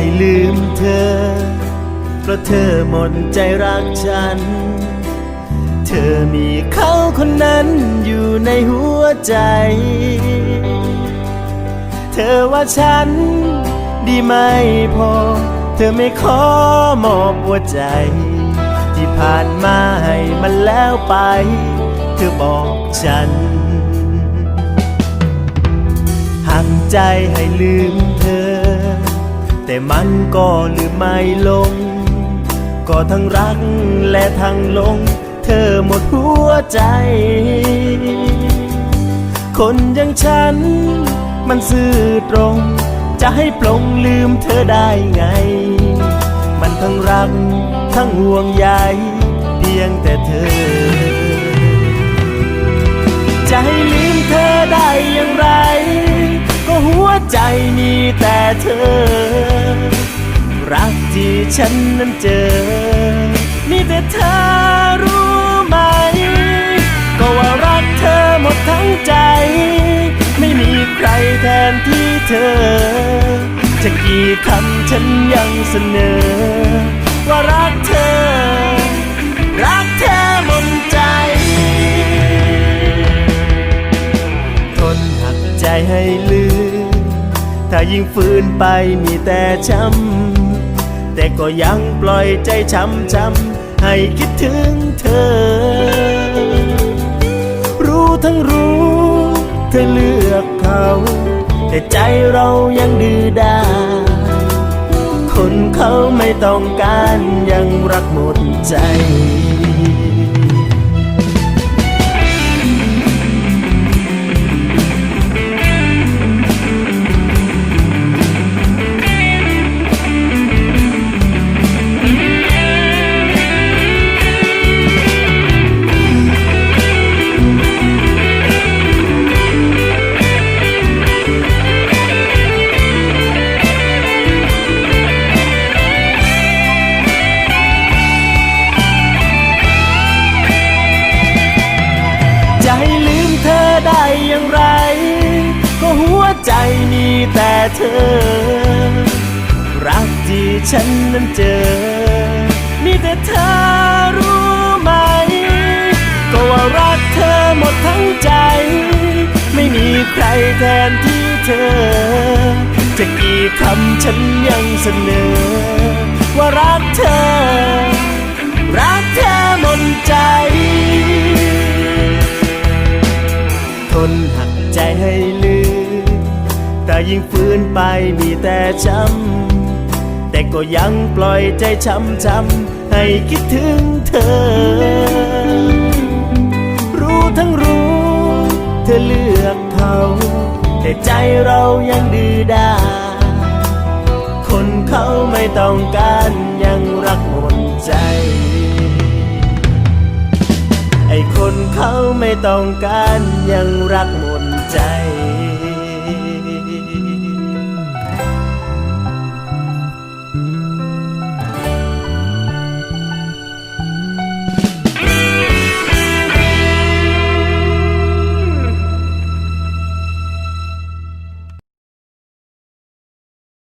ให้ลืมเธอ เพราะเธอหมดใจรักฉัน เธอมีเขาคนนั้นอยู่ในหัวใจ เธอว่าฉันดีไม่พอ เธอไม่ขอมอบหัวใจ ที่ผ่านมาให้มันแล้วไป เธอบอกฉันหักใจให้ลืมเธอ แต่มันก็ลืมไม่ลง ก็ทั้งรักและทั้งหลง เธอหมดหัวใจ คนอย่างฉัน มันซื่อตรง จะให้ปลงลืมเธอได้ไง มันทั้งรัก ทั้งห่วงใยเพียงแต่เธอ จะให้ลืมเธอได้อย่างไร ใจมีแต่เธอ รักที่ฉันนั้นเจอ มีแต่เธอรู้ไหม ก็ว่ารักเธอหมดทั้งใจ ไม่มีใครแทนที่เธอ จะกี่คำฉันยังเสนอ ว่ารักเธอ รักเธอหมดใจทนหักใจให้ลืม ถ้ายิ่งฝืนไปมีแต่ช้ำ แต่ก็ยังปล่อยใจช้ำช้ำให้คิดถึงเธอ รู้ทั้งรู้เธอเลือกเขา แต่ใจเรายังดื้อด้านคนเขาไม่ต้องการยังรักหมดใจ จะให้ลืมเธอได้อย่างไร ก็หัวใจมีแต่เธอ รักที่ฉันนั้นเจอ มีแต่เธอรู้ไหม ก็ว่ารักเธอหมดทั้งใจ ไม่มีใครแทนที่เธอ จะกี่คำฉันยังเสนอ ว่ารักเธอ รัก ยิ่งฝืนไปมีแต่ช้ำ แต่ก็ยังปล่อยใจช้ำช้ำให้คิดถึงเธอ รู้ทั้งรู้ เธอเลือกเขา แต่ใจเรายังดื้อด้านคนเขาไม่ต้องการยังรักหมดใจ ไอ้คนเขาไม่ต้องการยังรักหมดใจ